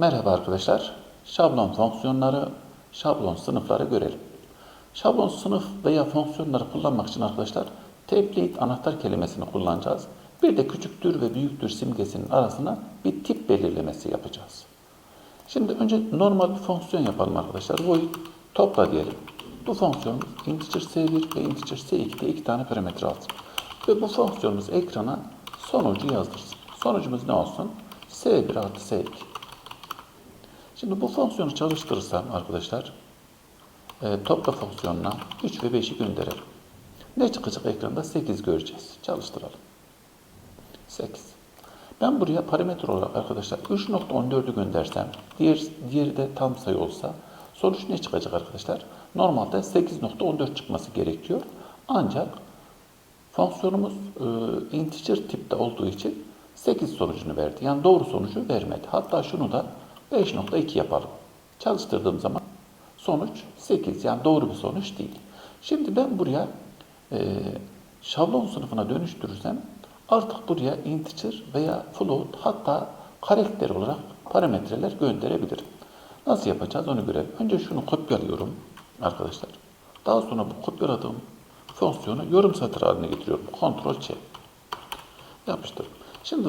Merhaba arkadaşlar. Şablon fonksiyonları, şablon sınıfları görelim. Şablon sınıf veya fonksiyonları kullanmak için arkadaşlar template anahtar kelimesini kullanacağız. Bir de küçüktür ve büyüktür simgesinin arasına bir tip belirlemesi yapacağız. Şimdi önce normal bir fonksiyon yapalım arkadaşlar. Void topla diyelim. Bu fonksiyonumuz integer s1 ve integer s2'de iki tane parametre alsın. Ve bu fonksiyonumuz ekrana sonucu yazdırsın. Sonucumuz ne olsun? s1 artı s2. Şimdi bu fonksiyonu çalıştırırsam arkadaşlar e, topla fonksiyonuna 3 ve 5'i gönderelim. Ne çıkacak ekranda? 8 göreceğiz. Çalıştıralım. 8. Ben buraya parametre olarak arkadaşlar 3.14'ü göndersem, diğer, diğeri de tam sayı olsa sonuç ne çıkacak arkadaşlar? Normalde 8.14 çıkması gerekiyor. Ancak fonksiyonumuz e, integer tipte olduğu için 8 sonucunu verdi. Yani doğru sonucu vermedi. Hatta şunu da 5.2 yapalım. Çalıştırdığım zaman sonuç 8. Yani doğru bir sonuç değil. Şimdi ben buraya e, şablon sınıfına dönüştürürsem artık buraya integer veya float hatta karakter olarak parametreler gönderebilirim. Nasıl yapacağız onu görelim. Önce şunu kopyalıyorum arkadaşlar. Daha sonra bu kopyaladığım fonksiyonu yorum satır haline getiriyorum. Ctrl C. Yapıştır. Şimdi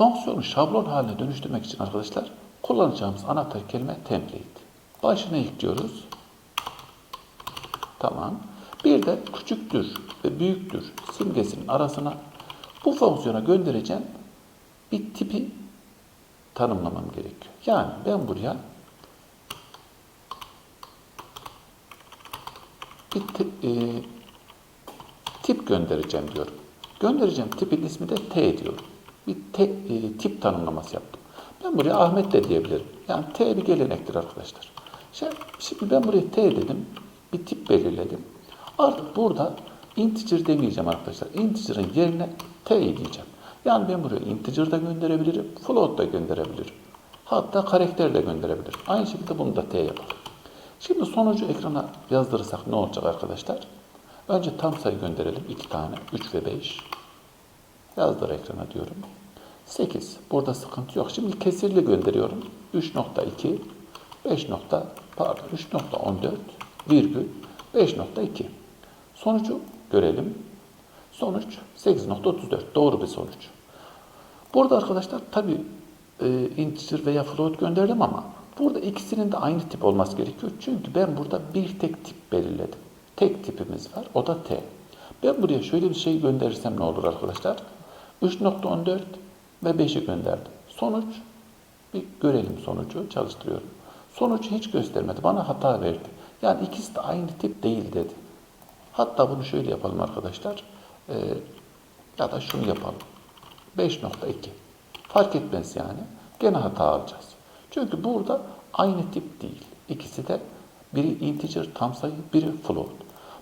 fonksiyonu şablon haline dönüştürmek için arkadaşlar kullanacağımız anahtar kelime template. Başına ekliyoruz. Tamam. Bir de küçüktür ve büyüktür simgesinin arasına bu fonksiyona göndereceğim bir tipi tanımlamam gerekiyor. Yani ben buraya bir tip, e, tip göndereceğim diyorum. Göndereceğim tipin ismi de T diyorum. Bir te, e, tip tanımlaması yaptım. Ben buraya Ahmet de diyebilirim. Yani T bir gelenektir arkadaşlar. Şimdi, şimdi ben buraya T dedim. Bir tip belirledim. Artık burada integer demeyeceğim arkadaşlar. Integer'ın yerine T diyeceğim. Yani ben buraya integer da gönderebilirim. Float da gönderebilirim. Hatta karakter de gönderebilirim. Aynı şekilde bunu da T yapalım. Şimdi sonucu ekrana yazdırırsak ne olacak arkadaşlar? Önce tam sayı gönderelim. 2 tane. 3 ve 5. Yazdır ekrana diyorum. 8. Burada sıkıntı yok. Şimdi kesirli gönderiyorum. 3.2 5 nokta, pardon 3.14 virgül 5.2. Sonucu görelim. Sonuç 8.34. Doğru bir sonuç. Burada arkadaşlar tabi e, integer veya float gönderdim ama burada ikisinin de aynı tip olması gerekiyor. Çünkü ben burada bir tek tip belirledim. Tek tipimiz var. O da T. Ben buraya şöyle bir şey gönderirsem ne olur arkadaşlar? 3.14 ve 5'i gönderdim. Sonuç bir görelim sonucu. Çalıştırıyorum. Sonuç hiç göstermedi. Bana hata verdi. Yani ikisi de aynı tip değil dedi. Hatta bunu şöyle yapalım arkadaşlar. Ee, ya da şunu yapalım. 5.2. Fark etmez yani. Gene hata alacağız. Çünkü burada aynı tip değil. İkisi de biri integer tam sayı, biri float.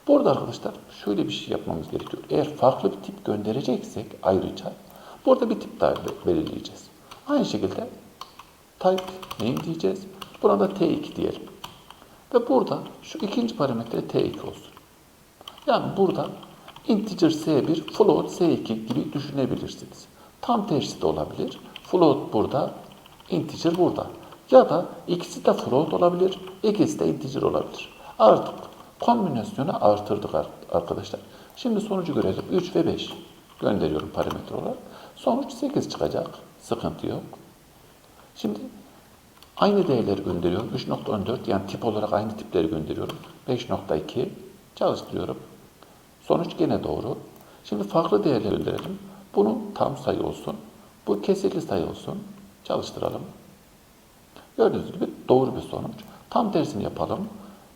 Burada arkadaşlar şöyle bir şey yapmamız gerekiyor. Eğer farklı bir tip göndereceksek ayrıca burada bir tip daha belirleyeceğiz. Aynı şekilde type name diyeceğiz. Buna da T2 diyelim. Ve burada şu ikinci parametre T2 olsun. Yani burada integer S1, float S2 gibi düşünebilirsiniz. Tam tersi de olabilir. Float burada, integer burada. Ya da ikisi de float olabilir, ikisi de integer olabilir. Artık kombinasyonu artırdık arkadaşlar. Şimdi sonucu görelim. 3 ve 5 gönderiyorum parametre olarak. Sonuç 8 çıkacak. Sıkıntı yok. Şimdi aynı değerleri gönderiyorum. 3.14 yani tip olarak aynı tipleri gönderiyorum. 5.2 çalıştırıyorum. Sonuç gene doğru. Şimdi farklı değerler gönderelim. Bunu tam sayı olsun. Bu kesirli sayı olsun. Çalıştıralım. Gördüğünüz gibi doğru bir sonuç. Tam tersini yapalım.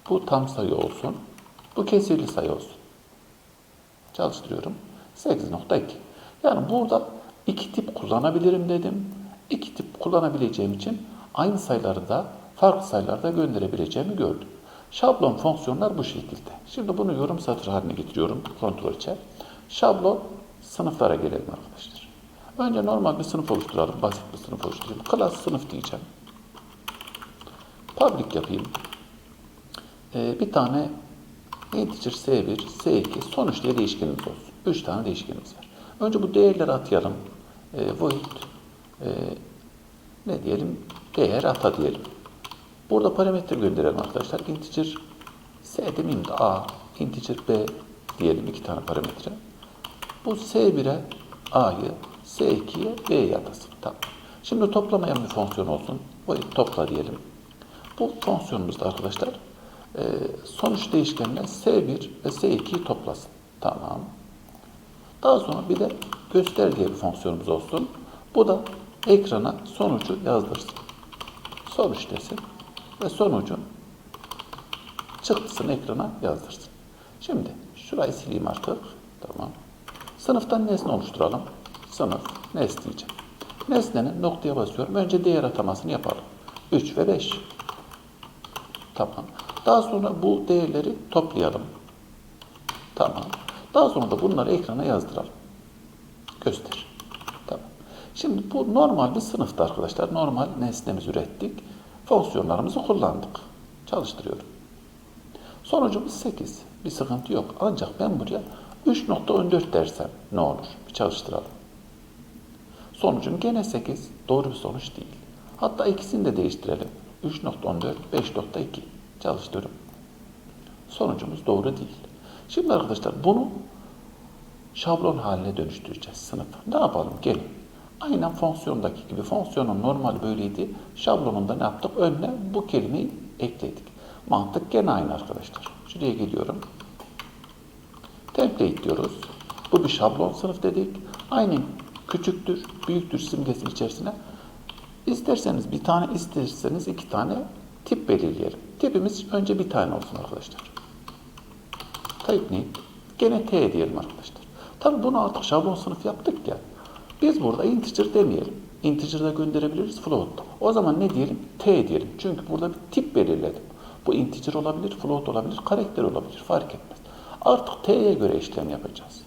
Bu tam sayı olsun. Bu kesirli sayı olsun. Çalıştırıyorum. 8.2. Yani burada iki tip kullanabilirim dedim. İki tip kullanabileceğim için aynı sayıları da farklı sayılarda gönderebileceğimi gördüm. Şablon fonksiyonlar bu şekilde. Şimdi bunu yorum satır haline getiriyorum. Kontrol çek. Şablon sınıflara gelelim arkadaşlar. Önce normal bir sınıf oluşturalım. Basit bir sınıf oluşturayım. Class sınıf diyeceğim. Public yapayım. Ee, bir tane integer s1, s2 sonuç diye değişkenimiz olsun. 3 tane değişkenimiz var. Önce bu değerleri atayalım. E, void e, ne diyelim? Değer ata diyelim. Burada parametre gönderelim arkadaşlar. Integer S demeyeyim de A, integer B diyelim iki tane parametre. Bu S1'e A'yı, S2'ye B'yi atasın. Tamam. Şimdi toplamayan bir fonksiyon olsun. Burayı topla diyelim. Bu fonksiyonumuzda arkadaşlar e, sonuç değişkenine S1 ve S2'yi toplasın. Tamam. Daha sonra bir de göster diye bir fonksiyonumuz olsun. Bu da ekrana sonucu yazdırsın. Sonuç desin ve sonucun çıktısını ekrana yazdırsın. Şimdi şurayı sileyim artık. Tamam. Sınıftan nesne oluşturalım. Sınıf nesne diyeceğim. Nesnenin noktaya basıyorum. Önce değer atamasını yapalım. 3 ve 5. Tamam. Daha sonra bu değerleri toplayalım. Tamam. Daha sonra da bunları ekrana yazdıralım. Göster. Tamam. Şimdi bu normal bir sınıfta arkadaşlar. Normal nesnemizi ürettik. Fonksiyonlarımızı kullandık. Çalıştırıyorum. Sonucumuz 8. Bir sıkıntı yok. Ancak ben buraya 3.14 dersem ne olur? Bir çalıştıralım. Sonucum gene 8. Doğru bir sonuç değil. Hatta ikisini de değiştirelim. 3.14, 5.2. Çalıştırıyorum. Sonucumuz doğru değil. Şimdi arkadaşlar bunu şablon haline dönüştüreceğiz sınıf. Ne yapalım? Gelin. Aynen fonksiyondaki gibi. Fonksiyonun normal böyleydi. Şablonunda ne yaptık? Önüne bu kelimeyi ekledik. Mantık gene aynı arkadaşlar. Şuraya geliyorum. Template diyoruz. Bu bir şablon sınıf dedik. Aynı küçüktür, büyüktür simgesinin içerisine. İsterseniz bir tane, isterseniz iki tane tip belirleyelim. Tipimiz önce bir tane olsun arkadaşlar. Type name. Gene T diyelim arkadaşlar. Tabi bunu artık şablon sınıf yaptık ya. Biz burada integer demeyelim. Integer'da gönderebiliriz float'ta. O zaman ne diyelim? T diyelim. Çünkü burada bir tip belirledim. Bu integer olabilir, float olabilir, karakter olabilir. Fark etmez. Artık T'ye göre işlem yapacağız.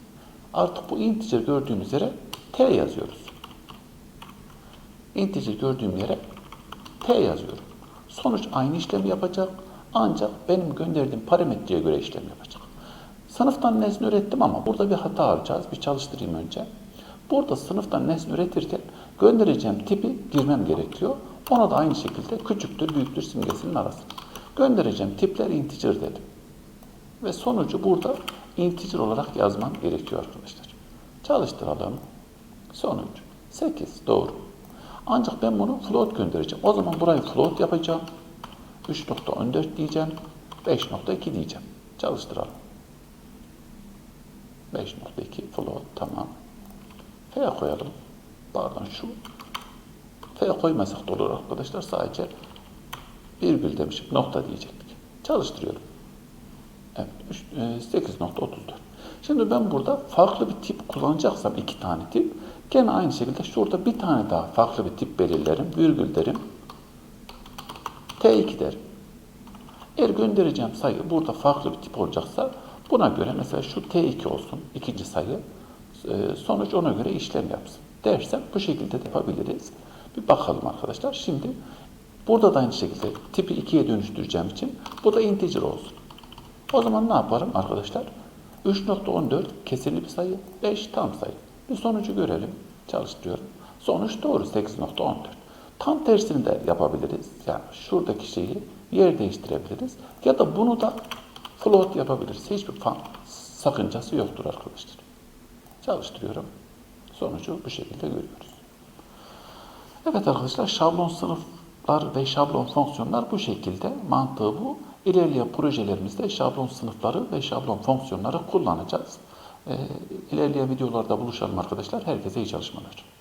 Artık bu integer gördüğümüz yere T yazıyoruz. Integer gördüğüm yere T yazıyorum. Sonuç aynı işlemi yapacak. Ancak benim gönderdiğim parametreye göre işlem yapacak. Sınıftan nesne ürettim ama burada bir hata alacağız. Bir çalıştırayım önce. Burada sınıftan nesne üretirken göndereceğim tipi girmem gerekiyor. Ona da aynı şekilde küçüktür, büyüktür simgesinin arası. Göndereceğim tipler integer dedim. Ve sonucu burada integer olarak yazmam gerekiyor arkadaşlar. Çalıştıralım. Sonuç 8 doğru. Ancak ben bunu float göndereceğim. O zaman burayı float yapacağım. 3.14 diyeceğim. 5.2 diyeceğim. Çalıştıralım. 5.2 float tamam. F koyalım. Pardon şu. F koymasak da olur arkadaşlar. Sadece virgül demişim. Nokta diyecektik. Çalıştırıyorum. Evet. üç- e, 8.34. Şimdi ben burada farklı bir tip kullanacaksam iki tane tip. Gene aynı şekilde şurada bir tane daha farklı bir tip belirlerim. Virgül derim. T2 derim. Eğer göndereceğim sayı burada farklı bir tip olacaksa buna göre mesela şu T2 olsun ikinci sayı e, sonuç ona göre işlem yapsın dersem bu şekilde de yapabiliriz. Bir bakalım arkadaşlar. Şimdi burada da aynı şekilde tipi 2'ye dönüştüreceğim için bu da integer olsun. O zaman ne yaparım arkadaşlar? 3.14 kesirli bir sayı, 5 tam sayı. Bir sonucu görelim. Çalıştırıyorum. Sonuç doğru 8.14. Tam tersini de yapabiliriz. Yani şuradaki şeyi yer değiştirebiliriz. Ya da bunu da float yapabiliriz. Hiçbir fa- sakıncası yoktur arkadaşlar. Çalıştırıyorum. Sonucu bu şekilde görüyoruz. Evet arkadaşlar şablon sınıflar ve şablon fonksiyonlar bu şekilde. Mantığı bu. İlerleyen projelerimizde şablon sınıfları ve şablon fonksiyonları kullanacağız. Ee, ilerleyen videolarda buluşalım arkadaşlar. Herkese iyi çalışmalar.